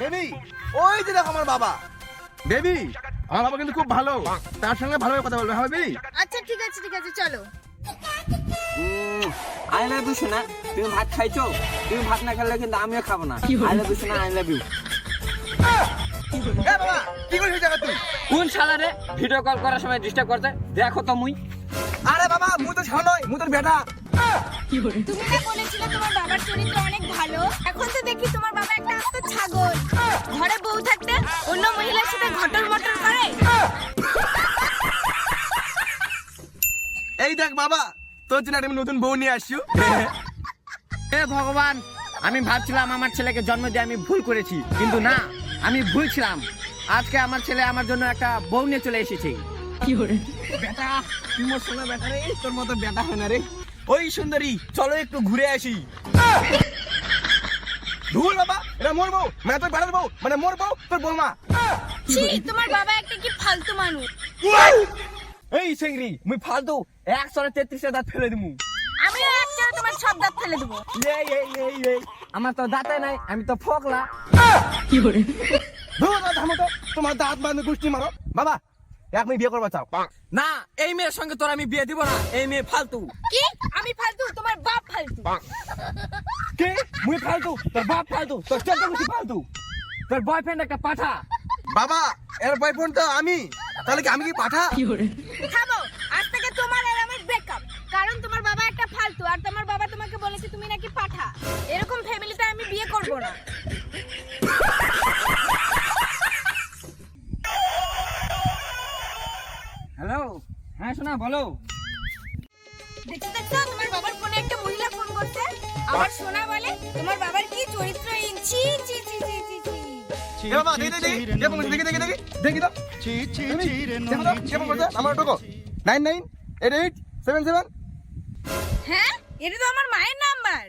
Baby ওই যে দেখো আমার বাবা। বেবি আমার বাবা কিন্তু খুব ভালো। তার সঙ্গে ভালোভাবে কথা বলবে হ্যাঁ বেবি? আচ্ছা ঠিক আছে ঠিক আছে চলো। আই লাভ ইউ সোনা। তুমি ভাত খাইছো? তুমি ভাত না খেলে কিন্তু আমিও খাব না। আই লাভ ইউ সোনা আই লাভ ইউ কি জায়গা তুই? কোন শালারে ভিডিও কল করার সময় ডিস্টার্ব করতে দেখো তো মুই। আরে বাবা মুই তো ছাও নয় মুই তোর বেটা। তুমি না বলেছিলে তোমার বাবার চরিত্র অনেক ভালো এখন তো দেখি তোমার বাবা ঘটর মটর করে। এই দেখ বাবা তোর জন্য আমি নতুন বউ নিয়ে আসছি। হে ভগবান আমি ভাবছিলাম আমার ছেলেকে জন্ম দিয়ে আমি ভুল করেছি কিন্তু না আমি ভুল ছিলাম। আজকে আমার ছেলে আমার জন্য একটা বউ নিয়ে চলে এসেছে। বেটা তুই মোর সোনা বেটা রে? তোর মতো বেটা হয় না রে। ওই সুন্দরী চলো একটু ঘুরে আসি। ধুর বাবা এটা মোর বউ। মানে তোর বেটার বউ মানে মোর বউ তোর বৌমা। ছি তোমার বাবা একটা কি ফালতু মানুষ। এই সেংরি মুই ফালতু একশো তেত্রিশ দাঁত ফেলে দিমু। আমিও একটা তোমার সব দাঁত ফেলে দেবো। এই এই এই এই আমার তো দাঁতে নাই আমি তো ফোকলা। ধুর বাবা, থামো তো তোমার দাঁত বাঁধে গুষ্টি মারো। বাবা এক মিনিট বিয়ে করবা চাও। না এই মেয়ের সঙ্গে তোর আমি বিয়ে দিব না এই মেয়ে ফালতু। কি আমি ফালতু তোমার বাপ ফালতু। কে মুই ফালতু তোর বাপ ফালতু তোর ফালতু। তোর বয়ফ্রেন্ড একটা পাঠা। বাবা এর বয়ফ্রেন্ড তো আমি। তাহলে কি আমি কি পাঠা? থামো আজ থেকে তোমার আর আমার ব্রেকআপ কারণ তোমার বাবা একটা ফালতু আর তোমার বাবা তোমাকে বলেছে তুমি নাকি পাঠা। এরকম ফ্যামিলিতে আমি বিয়ে করব না। হ্যালো হ্যাঁ শোনা বলো। দেখছ দেখছ আমার সোনা বলে তোমার বাবার কি চরিত্রহীন ছি ছি ছি ছি ছি ছি nine nine eight eight seven seven হ্যাঁ এটা তো আমার মায়ের নাম্বার